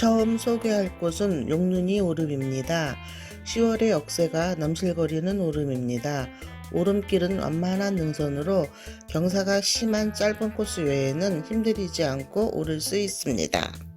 처음 소개할 곳은 용눈이 오름입니다. 10월의 억새가 넘실거리는 오름입니다. 오름길은 완만한 능선으로 경사가 심한 짧은 코스 외에는 힘들이지 않고 오를 수 있습니다.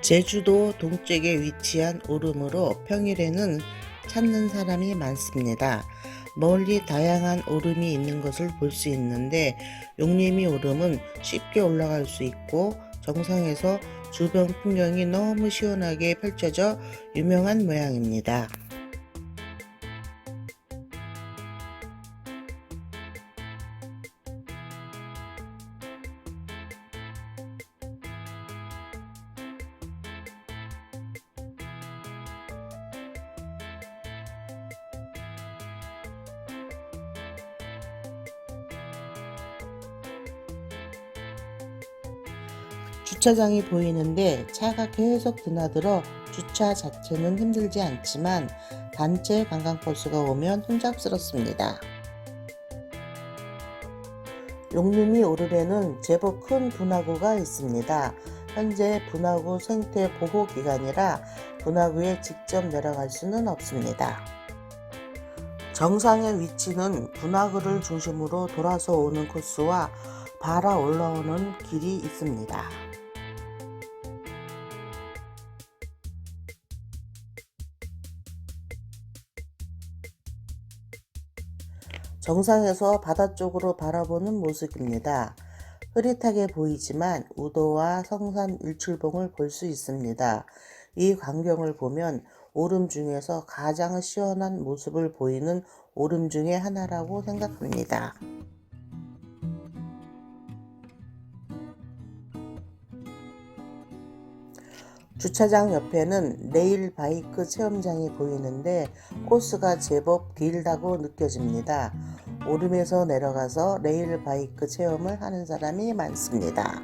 제주도 동쪽에 위치한 오름으로 평일에는 찾는 사람이 많습니다. 멀리 다양한 오름이 있는 것을 볼 수 있는데 용림이 오름은 쉽게 올라갈 수 있고 정상에서 주변 풍경이 너무 시원하게 펼쳐져 유명한 모양입니다. 주차장이 보이는데 차가 계속 드나들어 주차 자체는 힘들지 않지만 단체 관광버스가 오면 혼잡스럽습니다. 용림이 오름에는 제법 큰 분화구가 있습니다. 현재 분화구 생태 보호 기간이라 분화구에 직접 내려갈 수는 없습니다. 정상의 위치는 분화구를 중심으로 돌아서 오는 코스와 발아 올라오는 길이 있습니다. 정상에서 바다 쪽으로 바라보는 모습입니다. 흐릿하게 보이지만 우도와 성산 일출봉을 볼 수 있습니다. 이 광경을 보면 오름 중에서 가장 시원한 모습을 보이는 오름 중에 하나라고 생각합니다. 주차장 옆에는 레일 바이크 체험장이 보이는데 코스가 제법 길다고 느껴집니다. 오름에서 내려가서 레일 바이크 체험을 하는 사람이 많습니다.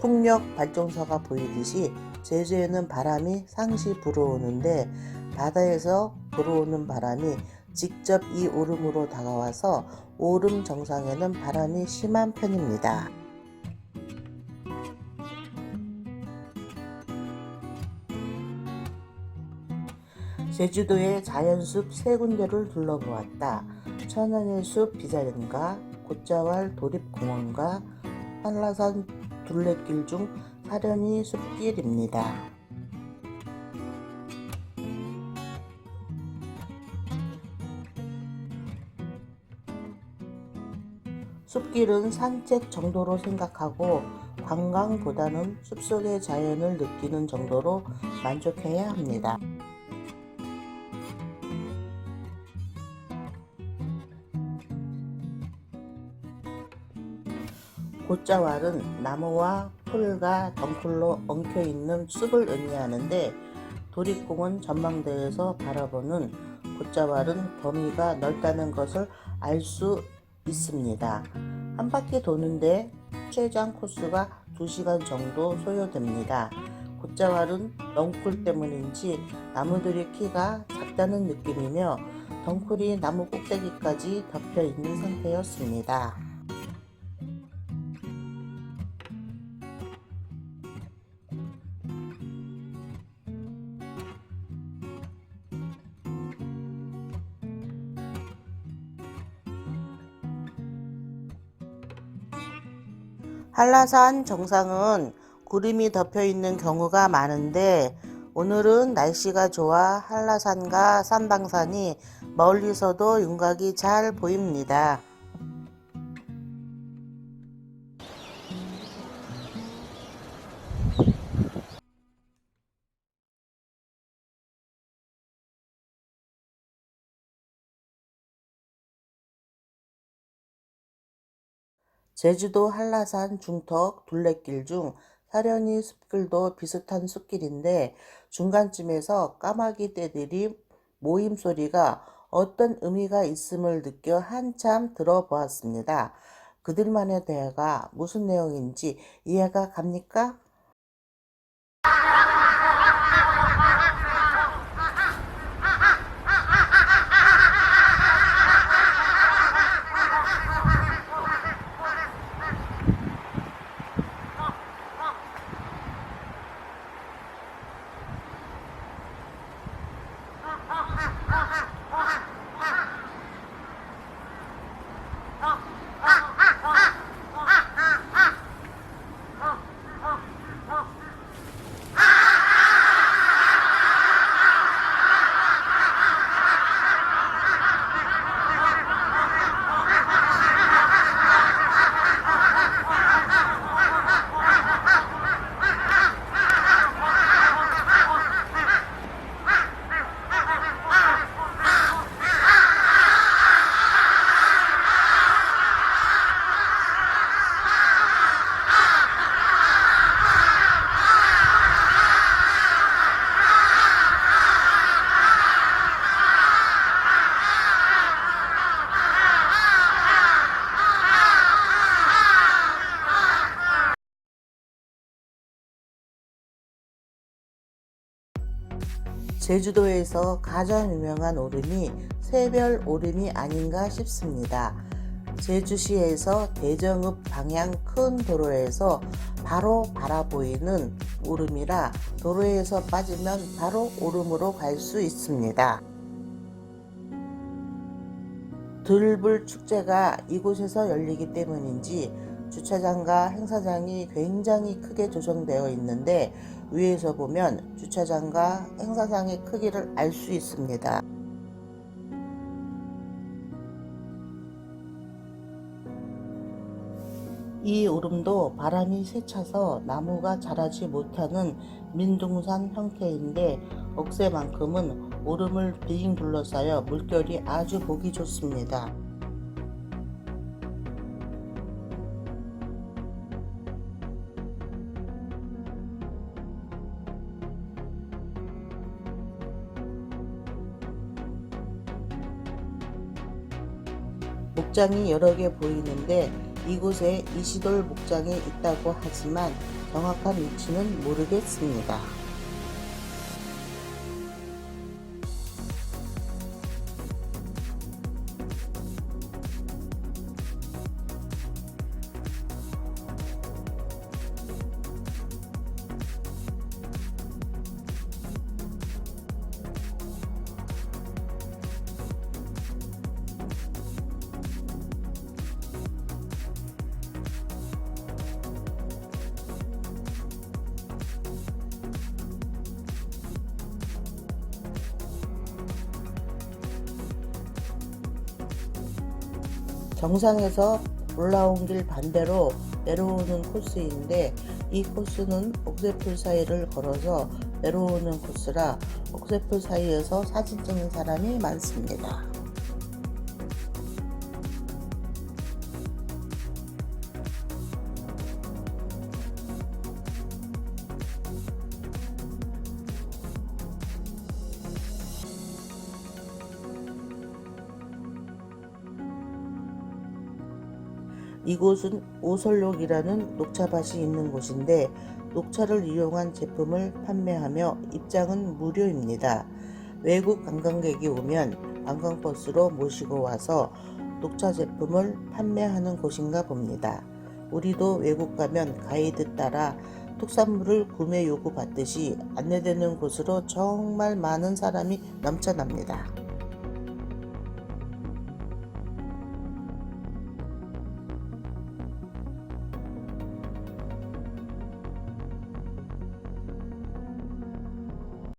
풍력 발전소가 보이듯이 제주에는 바람이 상시 불어오는데 바다에서 불어오는 바람이 직접 이 오름으로 다가와서 오름 정상에는 바람이 심한 편입니다. 제주도의 자연숲 세 군데를 둘러보았다. 천연의 숲 비자림과 곶자왈 도립공원과 한라산 둘레길 중 사려니 숲길입니다. 숲길은 산책 정도로 생각하고 관광보다는 숲속의 자연을 느끼는 정도로 만족해야 합니다. 곶자왈은 나무와 풀과 덩굴로 엉켜 있는 숲을 의미하는데 도립공원 전망대에서 바라보는 곶자왈은 범위가 넓다는 것을 알 수 있습니다. 한 바퀴 도는데 최장 코스가 2시간 정도 소요됩니다. 곶자왈은 넝쿨 때문인지 나무들의 키가 작다는 느낌이며 덩쿨이 나무 꼭대기까지 덮여 있는 상태였습니다. 한라산 정상은 구름이 덮여 있는 경우가 많은데 오늘은 날씨가 좋아 한라산과 삼방산이 멀리서도 윤곽이 잘 보입니다. 제주도 한라산 중턱 둘레길 중 사려니 숲길도 비슷한 숲길인데 중간쯤에서 까마귀 떼들이 모임 소리가 어떤 의미가 있음을 느껴 한참 들어보았습니다. 그들만의 대화가 무슨 내용인지 이해가 갑니까? 제주도에서 가장 유명한 오름이 새별 오름이 아닌가 싶습니다. 제주시에서 대정읍 방향 큰 도로에서 바로 바라보이는 오름이라 도로에서 빠지면 바로 오름으로 갈 수 있습니다. 들불 축제가 이곳에서 열리기 때문인지 주차장과 행사장이 굉장히 크게 조성되어 있는데 위에서 보면 주차장과 행사장의 크기를 알 수 있습니다. 이 오름도 바람이 세차서 나무가 자라지 못하는 민둥산 형태인데 억새만큼은 오름을 빙 둘러싸여 물결이 아주 보기 좋습니다. 목장이 여러 개 보이는데 이곳에 이시돌 목장이 있다고 하지만 정확한 위치는 모르겠습니다. 정상에서 올라온 길 반대로 내려오는 코스인데 이 코스는 옥새풀 사이를 걸어서 내려오는 코스라 옥새풀 사이에서 사진 찍는 사람이 많습니다. 이곳은 오설록이라는 녹차밭이 있는 곳인데 녹차를 이용한 제품을 판매하며 입장은 무료입니다. 외국 관광객이 오면 관광버스로 모시고 와서 녹차 제품을 판매하는 곳인가 봅니다. 우리도 외국 가면 가이드 따라 특산물을 구매 요구 받듯이 안내되는 곳으로 정말 많은 사람이 넘쳐납니다.